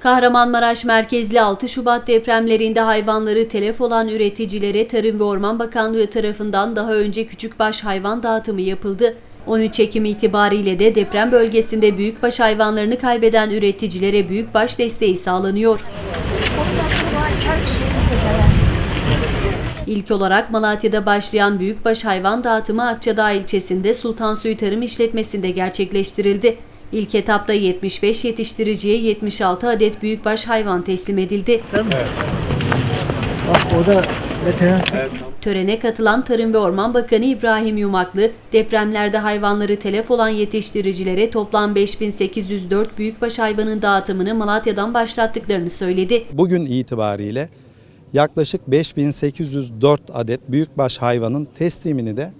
Kahramanmaraş merkezli 6 Şubat depremlerinde hayvanları telef olan üreticilere Tarım ve Orman Bakanlığı tarafından daha önce küçükbaş hayvan dağıtımı yapıldı. 13 Ekim itibariyle de deprem bölgesinde büyükbaş hayvanlarını kaybeden üreticilere büyükbaş desteği sağlanıyor. İlk olarak Malatya'da başlayan büyükbaş hayvan dağıtımı Akçadağ ilçesinde Sultan Suyu Tarım İşletmesi'nde gerçekleştirildi. İlk etapta 75 yetiştiriciye 76 adet büyükbaş hayvan teslim edildi. Bak o da veteran. Törene katılan Tarım ve Orman Bakanı İbrahim Yumaklı, depremlerde hayvanları telef olan yetiştiricilere toplam 5804 büyükbaş hayvanın dağıtımını Malatya'dan başlattıklarını söyledi. Bugün itibariyle yaklaşık 5804 adet büyükbaş hayvanın teslimini de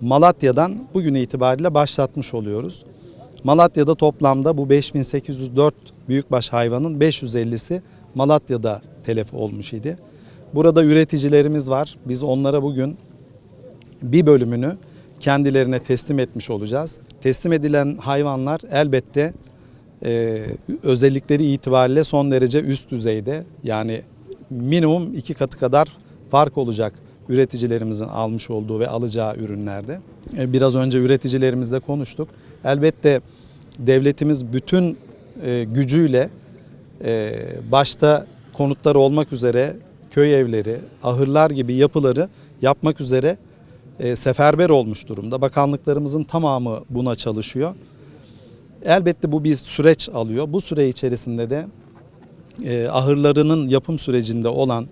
Malatya'dan bugün itibariyle başlatmış oluyoruz. Malatya'da toplamda bu 5804 büyükbaş hayvanın 550'si Malatya'da telef olmuş idi. Burada üreticilerimiz var. Biz onlara bugün bir bölümünü kendilerine teslim etmiş olacağız. Teslim edilen hayvanlar elbette e, özellikleri itibariyle son derece üst düzeyde. Yani minimum iki katı kadar fark olacak üreticilerimizin almış olduğu ve alacağı ürünlerde. E, biraz önce üreticilerimizle konuştuk. Elbette devletimiz bütün e, gücüyle e, başta konutlar olmak üzere köy evleri, ahırlar gibi yapıları yapmak üzere seferber olmuş durumda. Bakanlıklarımızın tamamı buna çalışıyor. Elbette bu bir süreç alıyor. Bu süre içerisinde de ahırlarının yapım sürecinde olan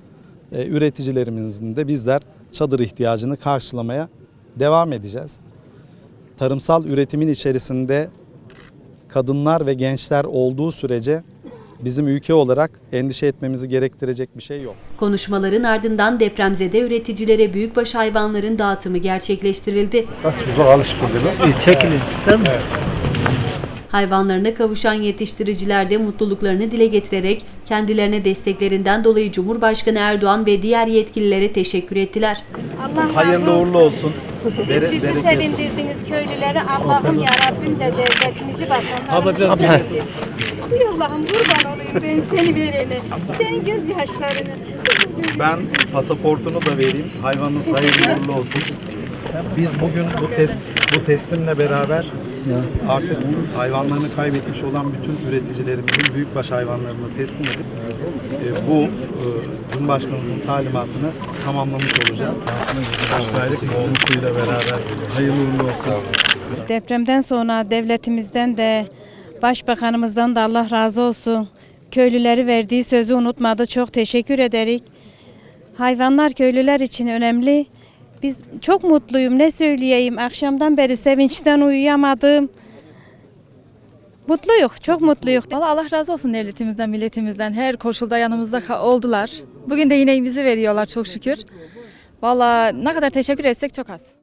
e, üreticilerimizin de bizler çadır ihtiyacını karşılamaya devam edeceğiz. Tarımsal üretimin içerisinde kadınlar ve gençler olduğu sürece bizim ülke olarak endişe etmemizi gerektirecek bir şey yok. Konuşmaların ardından depremzede üreticilere büyükbaş hayvanların dağıtımı gerçekleştirildi. Nasıl uzak alışık değil mi? İyi çekilin. Değil mi? Hayvanlarına kavuşan yetiştiriciler de mutluluklarını dile getirerek kendilerine desteklerinden dolayı Cumhurbaşkanı Erdoğan ve diğer yetkililere teşekkür ettiler. Allah Hayırlı olsun. uğurlu olsun. Bere- Bizi sevindirdiniz köylülere. Allah'ım ya Rabbim de devletimizi bakanlarımızı sevindirsin. Ey Allah'ım kurban olayım ben seni verene. Senin gözyaşlarını. Ben pasaportunu da vereyim. Hayvanınız hayırlı uğurlu olsun. Biz bugün bu test bu teslimle beraber artık hayvanlarını kaybetmiş olan bütün üreticilerimizin büyükbaş hayvanlarını teslim edip e, bu e, Cumhurbaşkanımızın talimatını tamamlamış olacağız. Başkanlık oğlusuyla beraber hayırlı uğurlu olsun. Depremden sonra devletimizden de başbakanımızdan da Allah razı olsun. Köylüleri verdiği sözü unutmadı. Çok teşekkür ederik. Hayvanlar köylüler için önemli. Biz çok mutluyum. Ne söyleyeyim? Akşamdan beri sevinçten uyuyamadım. Mutluyuk, çok mutluyuk. Valla Allah razı olsun devletimizden, milletimizden. Her koşulda yanımızda oldular. Bugün de yine bizi veriyorlar çok şükür. Valla ne kadar teşekkür etsek çok az.